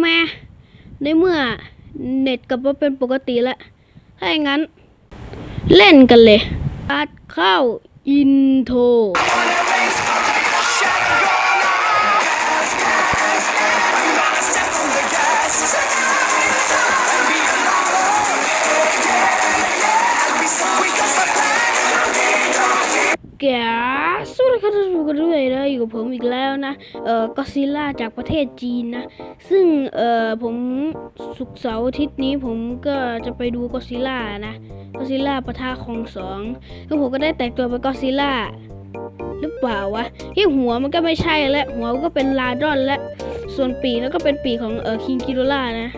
แม่ในเมื่อเน็ตกลับมาเป็นปกติแล้ว ถ้าอย่างนั้น เล่นกันเลยอัดเข้าอินโทรแก กคนด้วยนะอยู่กับผมอีกแล้วนะ เอ่อก็ซิล่าจากประเทศจีนนะ ซึ่งเอ่อผมสุกเสาร์อาทิตย์นี้ผมก็จะไปดูก็ซิล่านะก็ซิล่าปะทะคองสองซึ่งผมก็ได้แต่งตัวเป็นก็ซิล่าหรือเปล่าวะที่หัวมันก็ไม่ใช่และหัวก็เป็นลาดอนและส่วนปีแล้วก็เป็นปีของเอ่อคิงกิโดล่านะ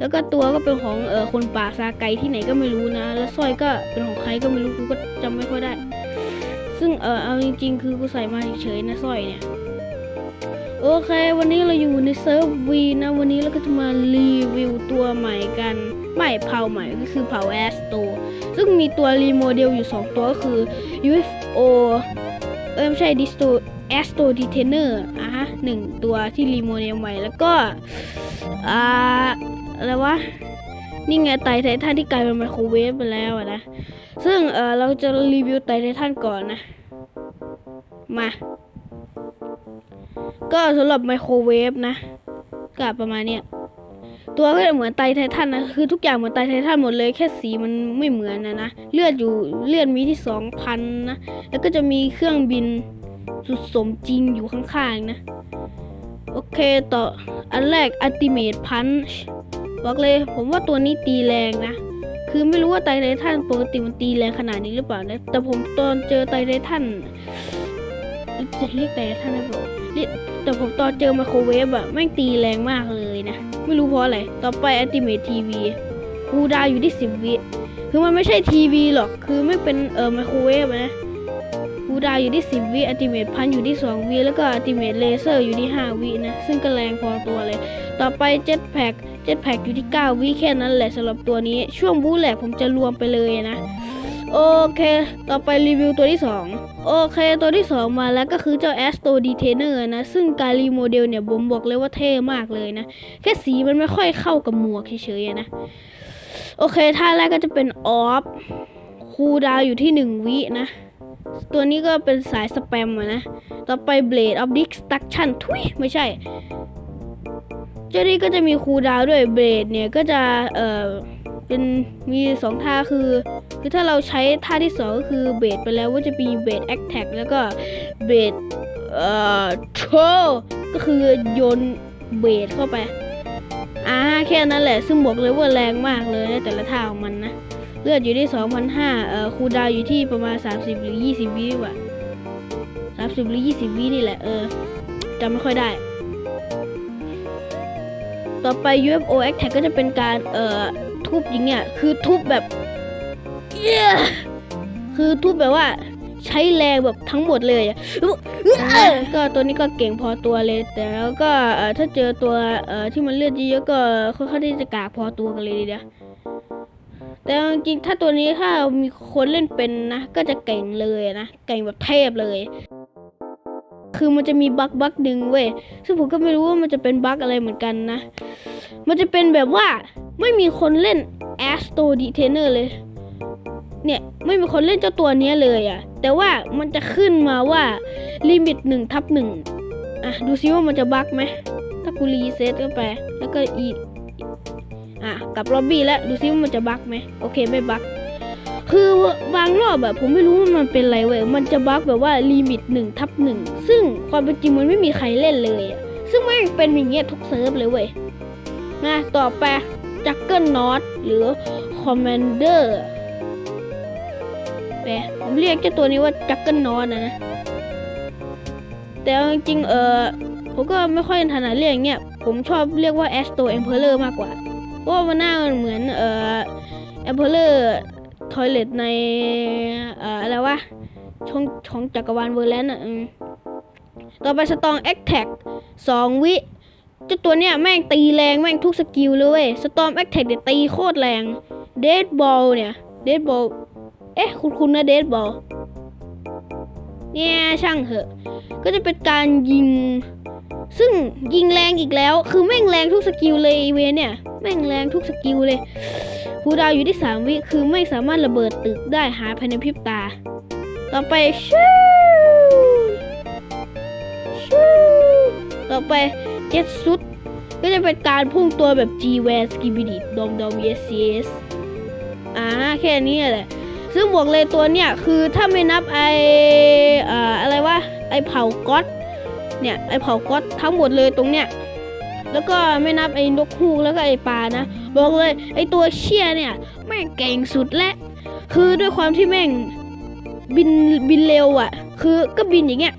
แล้วก็ตัวก็เป็นของเอ่อคนป่าซาไกที่ไหนก็ไม่รู้นะ แล้วสร้อยก็เป็นของใครก็ไม่รู้กูก็จำไม่ค่อยได้ ซึ่งเออเอาจริงๆ คือกูใส่มาเฉยๆนะสร้อยเนี่ย โอเค วันนี้เราอยู่ในเซิร์ฟวีนะ วันนี้เราก็จะมารีวิวตัวใหม่กันไม่เผาใหม่ก็คือเผาแอสโตซึ่งมีตัวรีโมเดลอยู่ 2 ตัวก็คือ UFO เออไม่ใช่ดิสโตแอสโตดีเทเนอร์อะฮะหนึ่งตัวที่รีโมเดลใหม่แล้วก็อ่าอะไรวะ นี่ไงไตไททันที่กลายเป็นไมโครเวฟไปแล้วนะ ซึ่งเออเราจะรีวิวไตไททันก่อนนะ มา ก็สำหรับไมโครเวฟนะก็ประมาณเนี้ยตัวก็เหมือนไตไททันนะคือทุกอย่างเหมือนไตไททันหมดเลยแค่สีมันไม่เหมือนนะนะเลือดอยู่เลือดมีที่สองพันนะแล้วก็จะมีเครื่องบินสุดสมจริงอยู่ข้างๆนะ โอเคต่ออันแรก Ultimate Punch บอกเลย ผมว่าตัวนี้ตีแรงนะ คือไม่รู้ว่าไตไททันปกติมันตีแรงขนาดนี้หรือเปล่านะแต่ผมตอนเจอไตไททันจะเรียกไตไททันได้ปล่าเรียกแต่ผมตอนเจอไมโครเวฟอะแม่งตีแรงมากเลยนะ ไม่รู้เพราะอะไร ต่อไปอัติเมททีวีคูดาอยู่ที่สิบวิคือมันไม่ใช่ทีวีหรอก คือไม่เป็นเออไมโครเวฟนะคูดาอยู่ที่สิบวิอัติเมทพันอยู่ที่สองวิแล้วก็อัติเมทเลเซอร์อยู่ที่ห้าวินะ ซึ่งก็แรงพอตัวเลย ต่อไปเจ็ตแพ็ก เจ็ตแพ็กอยู่ที่ 9 วิแค่นั้นแหละสำหรับตัวนี้ ช่วงบูแหละผมจะรวมไปเลยนะ โอเค ต่อไปรีวิวตัวที่ 2 โอเค ตัวที่ 2 มาแล้วก็คือเจ้า Astro Detainer นะ ซึ่งการรีโมเดลเนี่ยผมบอกเลยว่าเท่มากเลยนะ แค่สีมันไม่ค่อยเข้ากับหมวกเฉยๆนะ โอเคท่าแรกก็จะเป็นออฟคูลดาวอยู่ที่ 1 วินะตัวนี้ก็เป็นสายสแปมนะ ต่อไป Blade of Destruction ทุยไม่ใช่ เจ้านี่ก็จะมีคูดาวด้วยเบรดเนี่ยก็จะเอ่อเป็นมีสองท่าคือ คือถ้าเราใช้ท่าที่สองก็คือเบรดไปแล้วว่าจะมีเบรดแอคแท็กแล้วก็เบรดเอ่อโชก็คือโยนเบรดเข้าไปอ่าแค่นั้นแหละ ซึ่งบอกเลยว่าแรงมากเลยนแต่ละท่าของมันนะ เลือดอยู่ที่ 2,500เอ่อคูดาวอยู่ที่ประมาณ 30 หรือ 20 วิว่ะ30 หรือ 20 วินี่แหละ เออจำไม่ค่อยได้ ต่อไป UFO Attack ก็จะเป็นการเอ่อทุบอย่างเงี้ยคือทุบแบบเยคือทุบแบบว่าใช้แรงแบบทั้งหมดเลยอะก็ตัวนี้ก็เก่งพอตัวเลย แต่แล้วก็ถ้าเจอตัวที่มันเลือดเยอะก็ค่อนข้างที่จะกากพอตัวกันเลยทีเดียวแต่เอาจริงถ้าตัวนี้ถ้ามีคนเล่นเป็นนะ ก็จะเก่งเลยนะเก่งแบบเทพเลย คือมันจะมีบั๊กบั๊กหนึ่งเว้ยซึ่งผมก็ไม่รู้ว่ามันจะเป็นบั๊กอะไรเหมือนกันนะ มันจะเป็นแบบว่าไม่มีคนเล่น Astro Detainer เลย เนี่ยไม่มีคนเล่นเจ้าตัวนี้เลยอะแต่ว่ามันจะขึ้นมาว่าลิมิตหนึ่งทับหนึ่งอะดูซิว่ามันจะบั๊กไหมถ้ากูรีเซ็ตเข้าไปแล้วก็อีอะกลับล็อบบี้แล้วดูซิว่ามันจะบั๊กไหมโอเคไม่บั๊ก คือบางรอบแบบผมไม่รู้ว่ามันเป็นอะไรเว้ยมันจะบั๊กแบบว่าลิมิตหนึ่งทับหนึ่งซึ่งความเป็นจริงมันไม่มีใครเล่นเลยอะซึ่งไม่งเป็นอย่างเงี้ยทุกเซิร์ฟเลยเว้ยมาต่อไปจักเกิลนอตหรือคอมมานเดอร์แปผมเรียกเจ้าตัวนี้ว่าจักเกิลนอตนะนะ แต่จริงเออผมก็ไม่ค่อยถนัดเรียกอย่างเงี้ยผมชอบเรียกว่าแอสโตเอ็มเพลเลอร์มากกว่าเพราะว่ามันหน้ามันเหมือนเออเอ็มเพลเลอร์ ทอยเลตในอะไรวะช่องของจักรวาลเวอร์แลนด์อะต่อไปสตองแอคแท็กสองวิเจ้าตัวเนี้ยแม่งตีแรงแม่งทุกสกิลเลยเว้ยสตอมแอคแท็กเดี๋ยตีโคตรแรงเดดบอลเนี่ยเดดบอลเอ๊ะคุณคุณนะเดดบอลเนี่ยช่างเหอะ ก็จะเป็นการยิง ซึ่งยิงแรงอีกแล้ว คือแม่งแรงทุกสกิลเลยเวเนี่ย แม่งแรงทุกสกิลเลย คูดาวอยู่ที่สามวิคือไม่สามารถระเบิดตึกได้หาภายในพริบตา ต่อไปชูชูต่อไปเจ็ดซุดก็จะเป็นการพุ่งตัวแบบ G w a r s k i b i d i ดอมดอม yes yes อ่าแค่นี้แหละ ซึ่งบอกเลยตัวเนี่ยคือถ้าไม่นับไออ่าอะไรวะไอเผาก๊อตเนี่ยไอเผาก๊อตทั้งหมดเลยตรงเนี้ยแล้วก็ไม่นับไอ้นกฮูกแล้วก็ไอปลานะ บอกเลยไอตัวเชี่ยเนี่ยแม่งเก่งสุดและ คือด้วยความที่แม่งบินบินเร็วอะ่ะ คือก็บินอย่างเงี้ย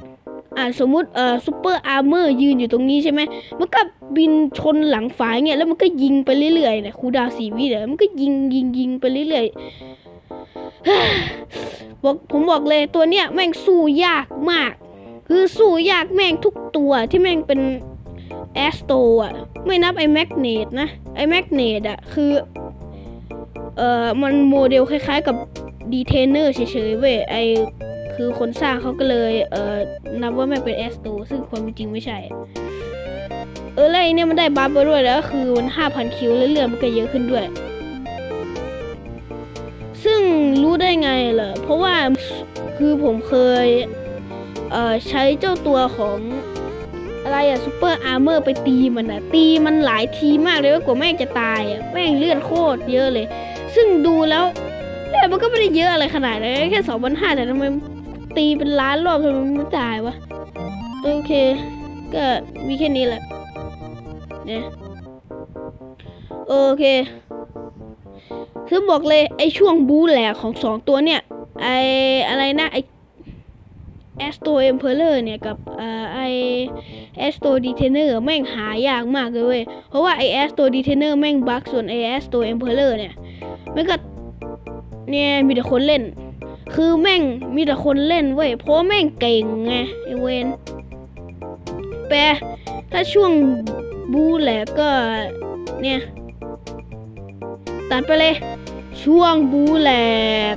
อ่าสมมุติเอ่อซูเปอร์อาร์เมอร์ยืนอยู่ตรงนี้ใช่ไหมมันก็บินชนหลังฝายเงี้ยแล้วมันก็ยิงไปเรื่อยๆเนี่ยครูดาวสีวิเนี่ยมันก็ยิงยิงยิงไปเรื่อยๆบอกผมบอกเลยตัวเนี้ยแม่งสู้ยากมาก คือสู้ยากแม่งทุกตัวที่แม่งเป็น แอสโตอะไม่นับไอแมกเนตนะไอแมกเนตอะคือเอ่อมันโมเดลคล้ายๆกับดีเทนเนอร์เฉยๆเว้ยไอคือคนสร้างเขาก็เลยเอ่อนับว่าแม่เป็นแอสโตซึ่งความจริงไม่ใช่ เออแล้วไอเนี่ยมันได้บัฟมาด้วยแล้วคือมันห้าพันคิวแล้วเลือดมันก็เยอะขึ้นด้วย ซึ่งรู้ได้ไงเหรอเพราะว่าคือผมเคยเอ่อใช้เจ้าตัวของ อะไรอะซูเปอร์อาร์เมอร์ไปตีมันอะตีมันหลายทีมากเลยว่ากว่าแม่งจะตายอะแม่งเลือดโคตรเยอะเลย ซึ่งดูแล้วเลือดมันก็ไม่ได้เยอะอะไรขนาดนั้นแค่สองพันห้าแต่ทำไมตีเป็นล้านรอบทำไมมันไม่ตายวะโอเค ก็มีแค่นี้แหละเนี่ยโอเคคือบอกเลยไอช่วงบูแหลกของสองตัวเนี่ยไออะไรนะไอ แอสโตเอ็มเพลเลอร์เนี่ยกับเอ่อไอแอสโตดีเทเนอร์แม่งหายากมากเลยเว้ย เพราะว่าไอแอสโตดีเทเนอร์แม่งบั๊กส่วนไอแอสโตเอ็มเพลเลอร์เนี่ยมันก็เนี่ยมีแต่คนเล่น คือแม่งมีแต่คนเล่นเว้ย เพราะแม่งเก่งไงไอเวนแปลถ้าช่วงบูแหลกก็เนี่ยตัดไปเลย ช่วงบูแหลก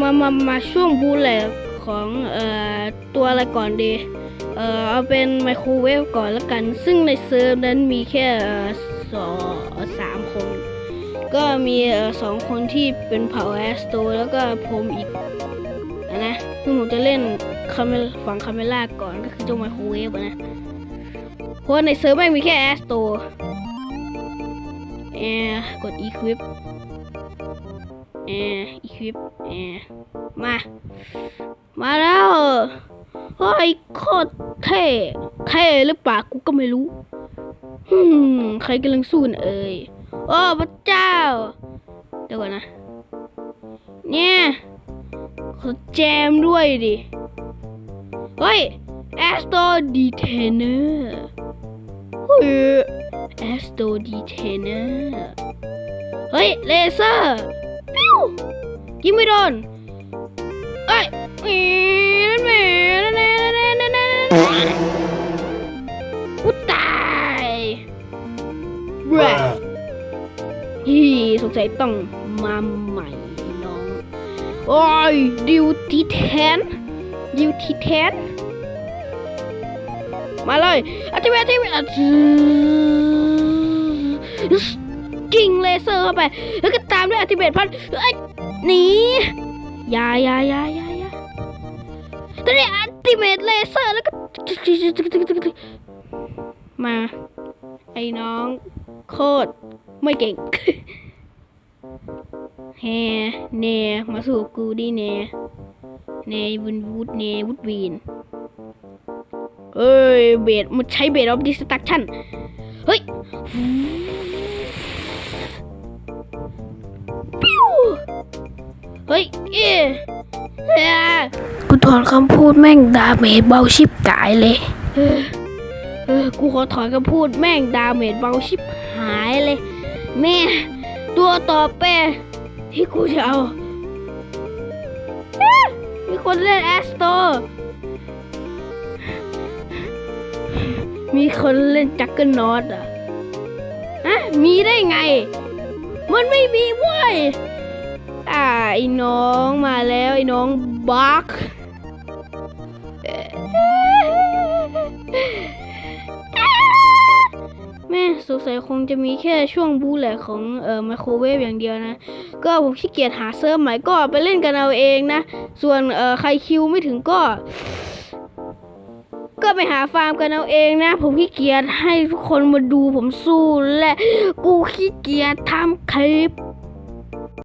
มามามาช่วงบูแหลก ของเอ่อตัวอะไรก่อนดีเอ่อเอาเป็นไมโครเวฟก่อนแล้วกัน ซึ่งในเซิร์ฟนั้นมีแค่สองสามคน ก็มีอสองคนที่เป็นเผ่าแอสโตแล้วก็ผมอีกนะซึ่งผมจะเล่นคาเมลฝั่งคาเมล่าก่อนก็คือเจ้าไมโครเวฟนะ เพราะในเซิร์ฟไม่มีแค่แอสโตแอร์กด equip แอร์ equip แอร์มา มาแล้วเฮ้ยโคตรเท่เท่หรือเปล่ากูก็ไม่รู้ฮึมใครกำลังสู้น่ะเอ่ยโอ้พระเจ้า เดี๋ยวก่อนนะ เนี่ยขอแจมด้วยดิ เฮ้ยแอสโตดีเทเนอร์เฮ้ยแอสโตดีเทเนอร์เฮ้ย เลเซอร์ปิ้วยิงไม่โดนเอ้ย กูตายแบรฮีสงสัยต้องมาใหม่น้อง โอ้ยดิวทีแทนดิวทีแทน มาเลยอาทิเวทิเวอาทิยิงเลเซอร์เข้าไป แล้วก็ตามด้วยอัติเบตพันเอ้ยหนียายายายาอยาตอนนี้อัติเมตเลเซอร์แล้วก็มา ไอ้น้องโคตรไม่เก่งแฮเนมาสู่กูดิเนเนวุนวูดเนวุดวีนเอ้ยเบสมันใช้เบสออฟดิสตักชั่นเฮ้ยปิ้วเฮ้ยเอ๊ กูถอนคำพูดแม่งดาเมจเบาชิบกายเลยกูขอถอนคำพูดแม่งดาเมจเบาชิบหายเลย แม่ ตัวต่อไปที่กูจะเอา มีคนเล่นแอสโต มีคนเล่นจักเกิลนอตอะฮะมีได้ไง มันไม่มีเว้ย อ่าไอ้น้องมาแล้วไอ้น้องบักแม่สงสัยคงจะมีแค่ช่วงบูแหลกของเอ่อไมโครเวฟอย่างเดียวนะ ก็ผมขี้เกียจหาเซิร์ฟใหม่ก็ไปเล่นกันเอาเองนะ ส่วนเอ่อใครคิวไม่ถึงก็ ก็ไปหาฟาร์มกันเอาเองนะ ผมขี้เกียจให้ทุกคนมาดูผมสู้และ กูขี้เกียจทำคลิป